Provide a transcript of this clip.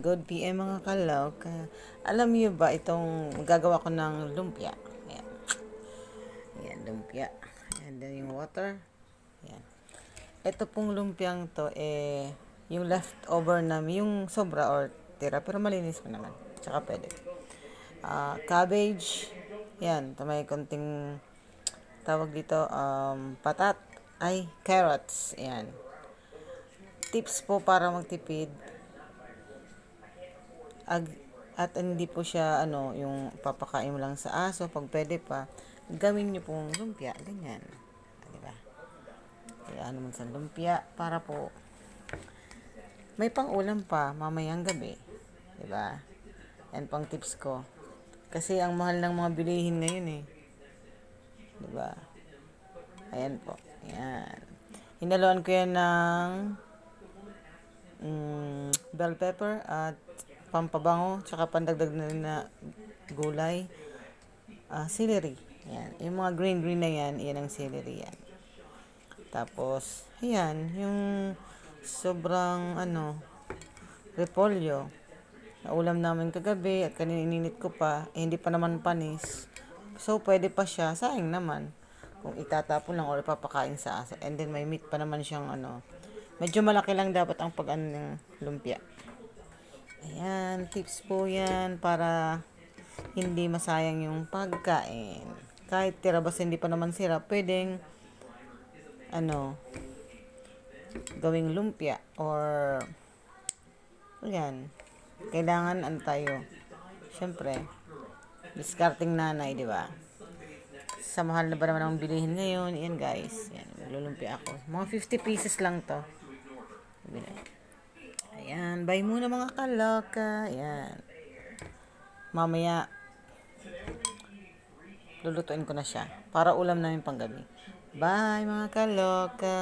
Good PM mga kalok. Ah, alam niyo ba itong gagawa ko ng lumpia? Ayan. Ayan, lumpia. Ayan, then yung water. Ayan. Ito pong lumpiang to, eh, yung leftover na, yung sobra or tira, pero malinis pa naman. Tsaka pwede. Ah, cabbage. Ayan, ito may konting tawag dito, um, patat. Ay, carrots. Ayan. Tips po para magtipid ag, at hindi po siya ano yung papakain mo lang sa aso pag pwede pa gawin niyo pong lumpia ganyan. Di ba? Kaya ano man sa lumpia para po may pang ulam pa mamayang gabi. Di ba? Yan pang tips ko. Kasi ang mahal ng mga bilihin ngayon eh. Di ba? Ayan po. Yan hinaluan ko yan ng mm, bell pepper at pampabango, tsaka pandagdag na rin na gulay, ah celery. Yan. Yung mga green-green na yan, yan ang celery yan. Tapos, ayan, yung sobrang, ano, repolyo. Naulam namin kagabi at kanina ininit ko pa, eh, hindi pa naman panis. So, pwede pa siya. Sayang naman. Kung itatapon lang or ipapakain sa aso. And then, may meat pa naman siyang, ano, medyo malaki lang dapat ang pag ano, ng lumpia. Ayan, tips po yan para hindi masayang yung pagkain. Kahit tira basta hindi pa naman sira, pwedeng ano, gawing lumpia or ayan, kailangan ano tayo, syempre, discarding nanay, di ba? Sa mahal na ba naman ang bilihin ngayon, yan guys, yan, maglulumpia ako. Mga 50 pieces lang to. Sabi. Ayan, bye muna mga kaloka. Ayan. Mamaya, lulutuin ko na siya. Para ulam namin panggabi. Bye mga kaloka.